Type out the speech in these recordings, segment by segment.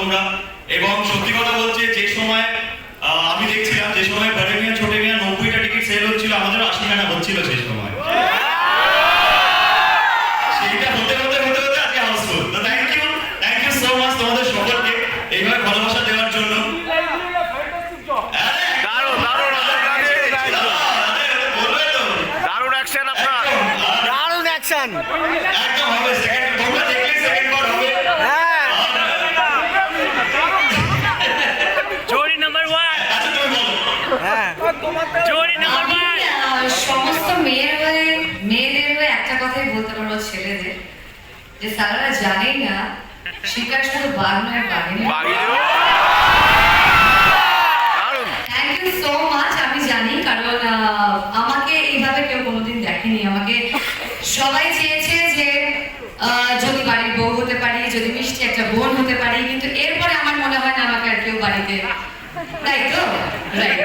তোমরা। এবং সত্যি কথা বলছে যে সময় আমি দেখছিলাম যে সময় বড় মিয়া ছোট মিয়া নব্বইটা টিকিট সেল হচ্ছিল আমাদের আশি খানা হচ্ছিল সেই সময়। সেইটা হতে হতে হতে হতে আজকে হাউসফুল তো thank you thank you so much তোমাদের সকলকে এইভাবে ভালোবাসা দেওয়ার জন্য। দারুণ অ্যাকশন একদম হবে সেকেন্ড তোমরা সমস্ত মেয়ের মেয়েদের একটা কথাই বলতে পারব ছেলেদের। যে সারারা জানেই না শিকার শুধু বাঘ নয় বাঘিনী থ্যাংক ইউ সো মাচ আমি জানি কারণ আমাকে এইভাবে কেউ কোনোদিন দেখেনি। আমাকে সবাই চেয়েছে যে যদি বাড়ির বউ হতে পারি যদি মিষ্টি একটা বোন হতে পারি কিন্তু এরপরে আমার মনে হয় না আমাকে আর কেউ বাড়িতে রাইট তো রাইট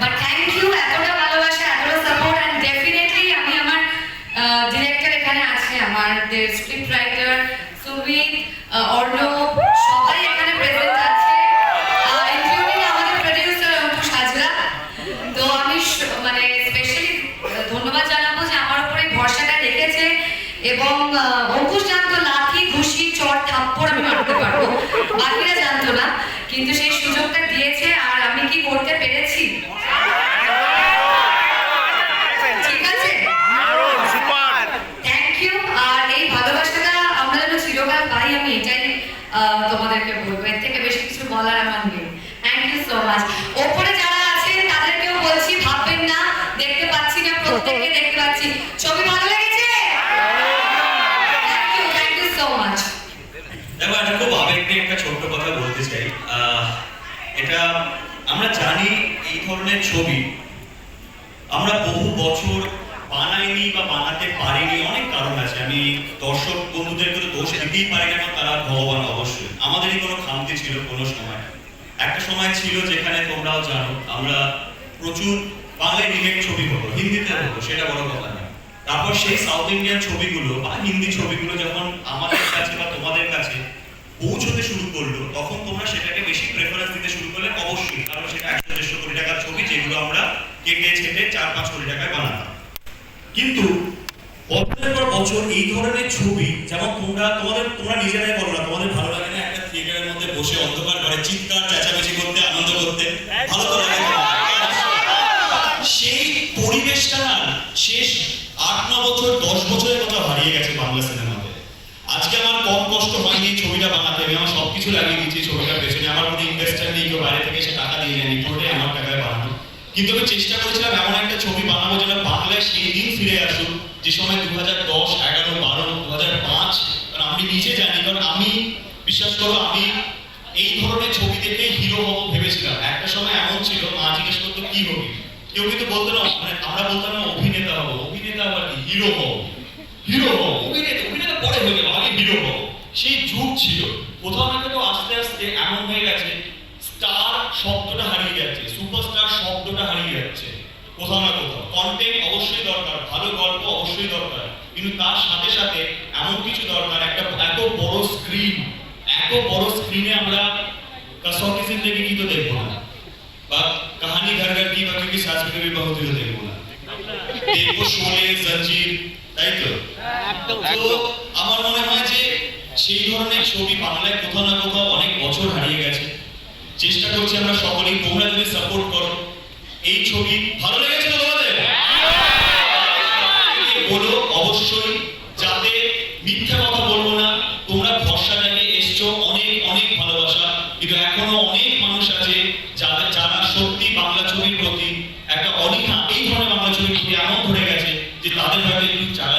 বাট থ্যাংক ইউ এতটা ভালোবাসা এতটা সাপোর্ট অ্যান্ড ডেফিনেটলি আমি আমার ডিরেক্টর এখানে আছে আমার স্ক্রিপ্ট রাইটার তো আমি মানে ধন্যবাদ জানাব যে আমার উপরে ভরসাটা রেখেছে। এবং অঙ্কুশ জানতো লাঠি, ঘুষি চট থাপ্পড় আমি মারতে জানতো না। কিন্তু সেই সুযোগটা দিয়েছে আর আমি কি করতে পেরেছি? দেখতে ছবি ভালো লেগেছে? দেখো, একটা খুব আবেগ নিয়ে একটা ছোট্ট কথা বলতে চাই। এটা আমরা জানি এই ধরনের ছবি আমরা বহু বছর বানাইনি বা বানাতে পারিনি। অনেক কারণ আছে। আমি দর্শক বন্ধুদেরকে তো দোষ দিতেই পারি না তারা ভগবান অবশ্যই। আমাদেরই কোনো খামতি ছিল কোনো সময়। একটা সময় ছিল যেখানে তোমরাও জানো, আমরা প্রচুর বাংলায় রিমেক ছবি হলো হিন্দিতে হলো সেটা বড় কথা না তারপর সেই সাউথ ইন্ডিয়ান ছবিগুলো বা হিন্দি ছবিগুলো যখন আমাদের কাছে বা তোমাদের কাছে পৌঁছতে শুরু করল, তখন তোমরা সেটাকে বেশি প্রেফারেন্স দিতে শুরু করলে অবশ্যই, কারণ সেটা একশো দেড়শো কোটি টাকার ছবি যেগুলো আমরা কেটে ছেটে চার পাঁচ কোটি টাকায় বানাতাম। কিন্তু বছরের পর বছর এই ধরনের ছবি যেমন তোমরা, তোমাদের, তোমরা নিজেরাই বলো না, তোমাদের ভালো লাগে না একটা থিয়েটারের মধ্যে বসে অন্ধকার করে চিৎকার, চেঁচামেচি করতে আনন্দ করতে ভালো তো লাগে না? সেই পরিবেশটা না শেষ আট ন বছর দশ বছরের কথা হারিয়ে গেছে বাংলা সিনেমাতে আজকে আমার কম কষ্ট হয়নি এই ছবিটা বানাতে আমি আমার সবকিছু লাগিয়ে দিচ্ছি এই ছবিটার পেছনে আমার কোনো ইনভেস্টার নেই কেউ বাইরে থেকে এসে টাকা দিয়ে নেয়নি পুরোটাই আমার টাকায় বানানো কিন্তু আমি চেষ্টা করেছিলাম এমন একটা ছবি বানাবো যেন বাংলায় সেই দিন ফিরে আসুক, যে সময় দু হাজার দশ, এগারো, বারো দু হাজার পাঁচ, কারণ আমি নিজে জানি, কারণ আমি, বিশ্বাস করো, আমি এই ধরনের ছবি দেখে হিরো হব ভেবেছিলাম। একটা সময় এমন ছিল, মা জিজ্ঞেস করতো, কি হবি? কেউ কিন্তু বলতো না মানে আমরা বলতাম না, অভিনেতা হব। অভিনেতা আবার কি? হিরো হব। হিরো হব। অভিনেতা অভিনেতা পরে হয়ে যাব, আগে হিরো হব। সেই যুগ ছিল। কোথাও না কোথাও আস্তে আস্তে এমন হয়ে গেছে স্টার শব্দটা হারিয়ে যাচ্ছে সুপারস্টার শব্দটা হারিয়ে যাচ্ছে কোথাও না কোথাও কন্টেন্ট অবশ্যই দরকার ভালো গল্প অবশ্যই দরকার। কিন্তু তার সাথে সাথে এমন কিছু দরকার একটা এত বড় স্ক্রিন এত বড় স্ক্রিনে আমরা কাসৌকি জিন্দগি কি তো দেখব না? বা কাহানি ঘর ঘর কি বা কি সাজ করে বহুত কিছু দেখব না। দেখব শোলে সঞ্জীব তাই তো? আমার মনে হয় যে সেই ধরনের ছবি বাংলায় কোথাও না কোথাও অনেক বছর হারিয়ে গেছে। চেষ্টা করছি আমরা সকলেই তোমরা যদি সাপোর্ট করো এই ছবি ভালো লেগেছে তোমাদের? বলো, অবশ্যই, যাতে মিথ্যা কথা বলব না। তোমরা ভরসা জানিয়ে এসছো, অনেক অনেক ভালোবাসা। কিন্তু এখনও অনেক মানুষ আছে যাদের, যারা সত্যি বাংলা ছবির প্রতি একটা অনীহা, এই ধরনের বাংলা প্রতি এমন ধরে গেছে যে তাদের হয়তো একটু চালা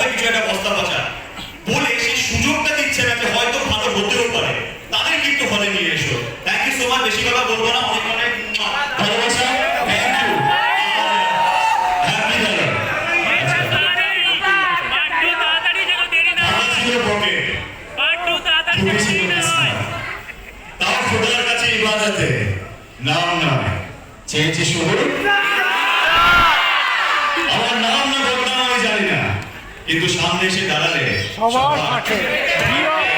হবে কিছু একটা বস্তা পচা বলে সেই সুযোগটা দিচ্ছে না যে হয়তো ভালো হতেও পারে। তাদের কিন্তু হলে নিয়ে এসো। থ্যাংক ইউ সো মাচ বেশি কথা বলব না। অনেক চেয়েছি শুধু আমার নাম না বদনাম আমি জানি কিন্তু সামনে এসে দাঁড়ালে সবার আমরা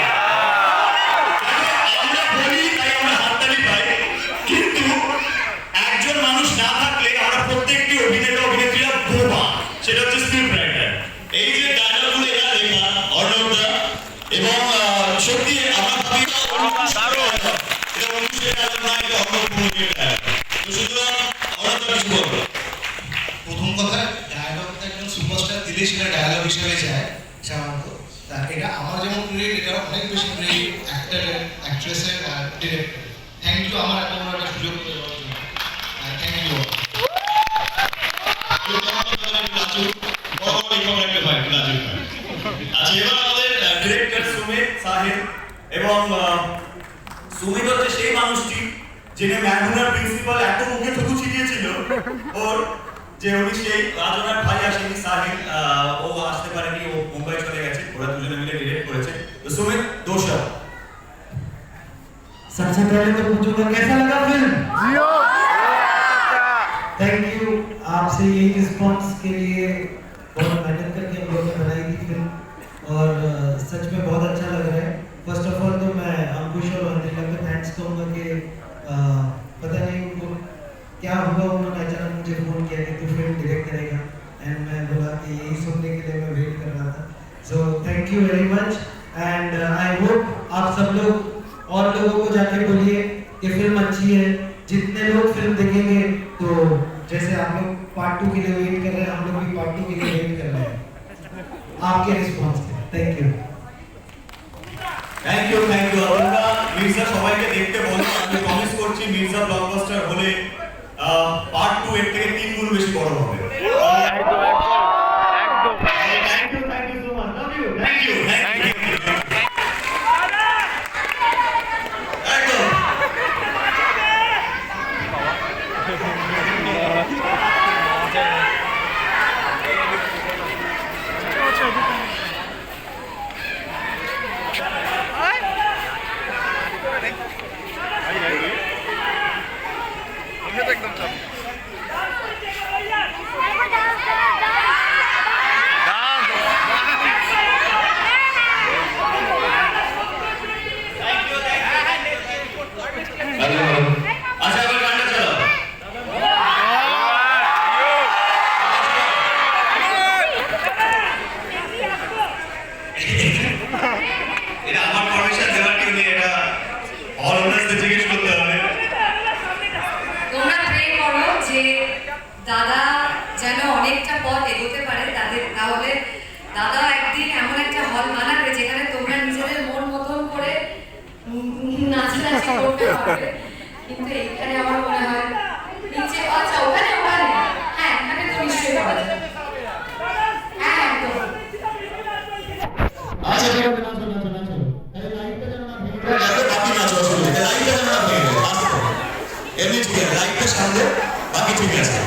দিলে ডায়ালগ হিসেবে যায় সাধারণত। তা এটা আমার যেমন ক্রেডিট এটা অনেক বেশি ক্রেডিট অ্যাক্টরের অ্যাক্ট্রেসের আর ডিরেক্টর থ্যাংক ইউ আমার এত বড় একটা সুযোগ আচ্ছা সেই মানুষটি, যিনি ম্যাগুনার প্রিন্সিপাল এত মুখে থুতু ছিটিয়েছিল। ওর যে উনি সেই রাজনার ভাই আসেনি সাহেব আহ, ও আসতে পারেনি ও মুম্বাই চলে গেছে ওরা দুজনে মিলে ডিরেক্ট করেছে তো সুমিত দোষা सबसे पहले तो पूछूंगा कैसा लगा फिल्म জিও थैंक यू आपसे यही रिस्पॉन्स के लिए बहुत मेहनत करके हम लोगों ने बनाई थी फिल्म और अ, सच में बहुत अच्छा लग रहा है फर्स्ट ऑफ ऑल तो मैं अंकुश और अंजलिका को थैंक्स कहूँगा कि अ, पता नहीं उनको क्या हुआ उन्होंने अचानक मुझे फ़ोन किया कि तू फिल्म डायरेक्ट करेगा एंड मैं बोला कि यही सुनने के लिए मैं वेट कर रहा था so thank you very much and I hope आप सब लोग और लोगों को जाके बोलिए कि फिल्म अच्छी है जितने लोग फिल्म देखेंगे तो जैसे आप लोग पार्ट टू के लिए वेट कर रहे हैं हम लोग भी पार्ट टू के लिए वेट कर रहे हैं आपके रिस्पॉन्स के thank you thank you thank you আপনারা মির্জা সবাইকে দেখতে বলুন আমি প্রমিস করছি মির্জা ব্লকবাস্টার হলে পার্ট টু এর থেকে তিন গুণ বেশি বড় হবে। একদম একদম। Thank you thank you so much love you thank you thank you একদম একদম ডান্স আচ্ছা এবার গানটা চালাও এটা আমার পারমিশন দেওয়ার কেউ নেই এটা অল ওনার্সদের জিজ্ঞেস করতে হবে তোমরা প্রে করো যে দাদা যেন অনেকটা পথ এগোতে পারে তাদের তাহলে দাদা একদিন এমন একটা হল বানাবে যেখানে তোমরা নিজেদের মন মতন করে নাচানাচি করতে পারবে। কিন্তু এখানে আমার মনে হয় নিচে আচ্ছা ওখানে ওখানে? হ্যাঁ এখানে তো নিশ্চয়ই পাওয়া যাবে। হ্যাঁ আচ্ছা। এমনি ঠিক আছে লাইটটা সামনে বাকি ঠিক আছে।